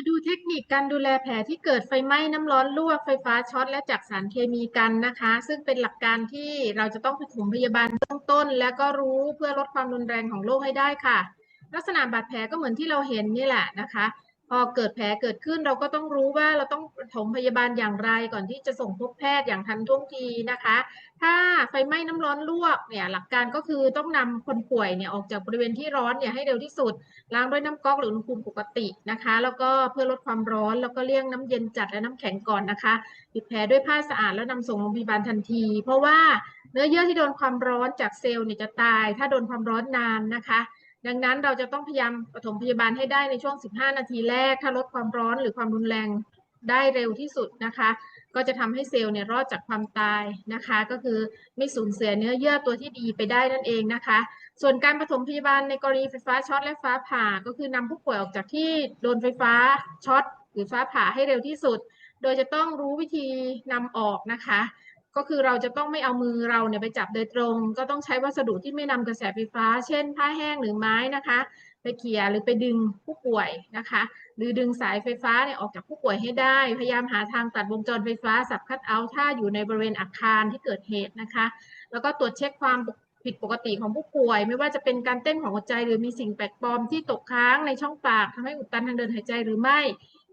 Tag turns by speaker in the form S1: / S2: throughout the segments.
S1: มาดูเทคนิคการดูแลแผลที่เกิดไฟไหม้น้ำร้อนลวกไฟฟ้าช็อตและจากสารเคมีกันนะคะ ซึ่งเป็นหลักการที่เราจะต้องปฐมพยาบาลเบื้องต้น และก็รู้เพื่อลดความรุนแรงของโรคให้ได้ค่ะ ลักษณะบาดแผลก็เหมือนที่เราเห็นนี่แหละนะคะ พอเกิดแผลเกิดขึ้นเราก็ต้องรู้ว่าเราต้องปฐมพยาบาลอย่างไรก่อนที่จะส่งพบแพทย์อย่างทันท่วงทีนะคะ ถ้าไฟไหม้น้ำร้อนลวกเนี่ยหลักการก็คือต้องนำคนป่วยเนี่ยออกจากบริเวณที่ร้อนเนี่ยให้เร็วที่สุด ล้างด้วยน้ำก๊อกหรืออุณหภูมิปกตินะคะ แล้วก็เพื่อลดความร้อนแล้วก็เลี่ยงน้ำเย็นจัดและน้ำแข็งก่อนนะคะปิดแผลด้วยผ้าสะอาดแล้วนำส่งโรงพยาบาลทันที เพราะว่าเนื้อเยื่อที่โดนความร้อนจากเซลล์เนี่ยจะตาย ถ้าโดนความร้อนนานนะคะ ดังนั้นเราจะต้องพยายามปฐมพยาบาลให้ได้ในช่วง 15 นาทีแรก ถ้าลดความร้อนหรือความรุนแรงได้เร็วที่สุดนะคะ ก็จะทำให้เซลล์เนี่ยรอดจากความตายนะคะ ก็คือไม่สูญเสียเนื้อเยื่อตัวที่ดีไปได้นั่นเองนะคะ ส่วนการปฐมพยาบาลในกรณีไฟฟ้าช็อตและฟ้าผ่า ก็คือนำผู้ป่วยออกจากที่โดนไฟฟ้าช็อตหรือฟ้าผ่าให้เร็วที่สุด โดยจะต้องรู้วิธีนำออกนะคะ ก็คือเราจะต้องไม่เอามือเราเนี่ยไปจับโดยตรง ก็ต้องใช้วัสดุที่ไม่นำกระแสไฟฟ้า เช่น ผ้าแห้งหรือไม้นะคะ ไปเขี่ยหรือไปดึงผู้ป่วยนะคะ หรือดึงสายไฟฟ้าเนี่ยออกจากผู้ป่วยให้ได้ พยายามหาทางตัดวงจรไฟฟ้าสับคัดเอาท์ถ้าอยู่ในบริเวณอาคารที่เกิดเหตุนะคะ แล้วก็ตรวจเช็คความผิดปกติของผู้ป่วย ไม่ว่าจะเป็นการเต้นของหัวใจ หรือมีสิ่งแปลกปลอมที่ตกค้างในช่องปากทำให้อุดตันทางเดินหายใจหรือไม่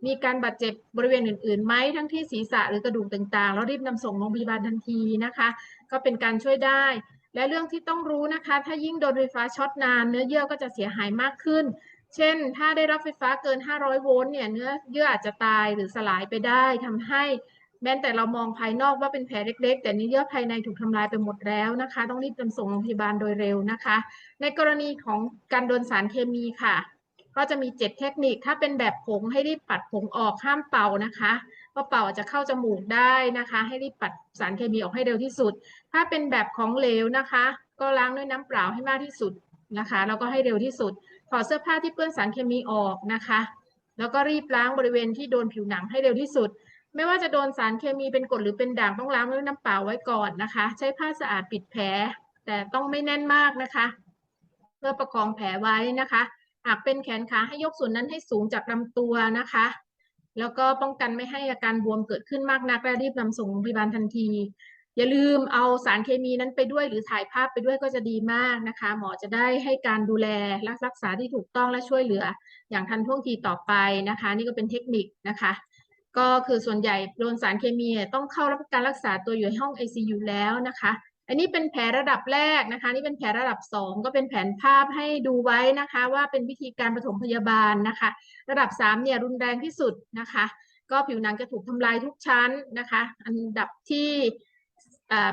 S1: มีการบาดเจ็บบริเวณอื่นๆไหมทั้งที่ศีรษะหรือกระดูกต่างๆ แล้วรีบนำส่งโรงพยาบาลทันทีนะคะ ก็เป็นการช่วยได้ และเรื่องที่ต้องรู้นะคะ ถ้ายิ่งโดนไฟฟ้าช็อตนานเนื้อเยื่อก็จะเสียหายมากขึ้น เช่น ถ้าได้รับไฟฟ้าเกิน 500 โวลต์เนี่ยเนื้อเยื่ออาจจะตายหรือสลายไปได้ทำให้แม้แต่เรามองภายนอกว่าเป็นแผลเล็ก ๆ แต่เนื้อเยื่อภายในถูกทำลายไปหมดแล้วนะคะ ต้องรีบนำส่งโรงพยาบาลโดยเร็วนะคะ ในกรณีของการโดนสารเคมีค่ะ ก็จะมี 7 เทคนิค ถ้าเป็นแบบผงให้รีบปัดผงออกห้ามเป่านะคะเพราะเป่าอาจจะเข้าจมูกได้นะคะ ให้รีบปัดสารเคมีออกให้เร็วที่สุด ถ้าเป็นแบบของเหลวนะคะ ก็ล้างด้วยน้ำเปล่าให้มากที่สุดนะคะแล้วก็ให้เร็วที่สุดถอดเสื้อผ้าที่เปื้อนสารเคมีออกนะคะ แล้วก็รีบล้างบริเวณที่โดนผิวหนังให้เร็วที่สุด ไม่ว่าจะโดนสารเคมีเป็นกรดหรือเป็นด่างต้องล้างด้วยน้ำเปล่าไว้ก่อนนะคะ ใช้ผ้าสะอาดปิดแผลแต่ต้องไม่แน่นมากนะคะ เพื่อประคองแผลไว้นะคะ หากเป็นแขนขาให้ยกส่วนนั้นให้สูงจากลำตัวนะคะ แล้วก็ป้องกันไม่ให้อาการบวมเกิดขึ้นมากนักและรีบนำส่งโรงพยาบาลทันที อย่าลืมเอาสารเคมีนั้นไปด้วยหรือถ่ายภาพไปด้วยก็จะดีมากนะคะ หมอจะได้ให้การดูแลรักษาที่ถูกต้องและช่วยเหลือ อย่างทันท่วงทีต่อไปนะคะ นี่ก็เป็นเทคนิคนะคะ ก็คือส่วนใหญ่โดนสารเคมีต้องเข้ารับการรักษาตัวอยู่ในห้อง ICU แล้วนะคะ อันนี้เป็นแผลระดับแรกนะคะ นี่เป็นแผลระดับ 2 ก็เป็นแผนภาพให้ดูไว้นะคะ ว่าเป็นวิธีการปฐมพยาบาลนะคะ ระดับ3เนี่ยรุนแรงที่สุดนะคะ ก็ผิวหนังจะถูกทำลายทุกชั้นนะคะ อันดับที่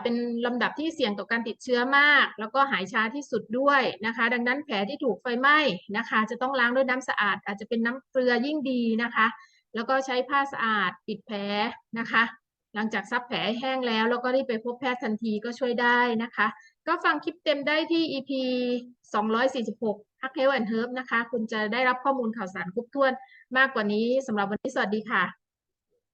S1: เป็นลำดับที่เสี่ยงต่อการติดเชื้อมาก แล้วก็หายช้าที่สุดด้วยนะคะ ดังนั้นแผลที่ถูกไฟไหม้นะคะ จะต้องล้างด้วยน้ำสะอาด อาจจะเป็นน้ำเกลือยิ่งดีนะคะ แล้วก็ใช้ผ้าสะอาดปิดแผลนะคะ หลังจากซับแผลแห้งแล้ว แล้วก็รีบไปพบแพทย์ทันทีก็ช่วยได้นะคะ ก็ฟังคลิปเต็มได้ที่ EP 246 Hack Health and Herb นะคะ คุณจะได้รับข้อมูลข่าวสารครบถ้วนมากกว่านี้สำหรับวันนี้สวัสดีค่ะ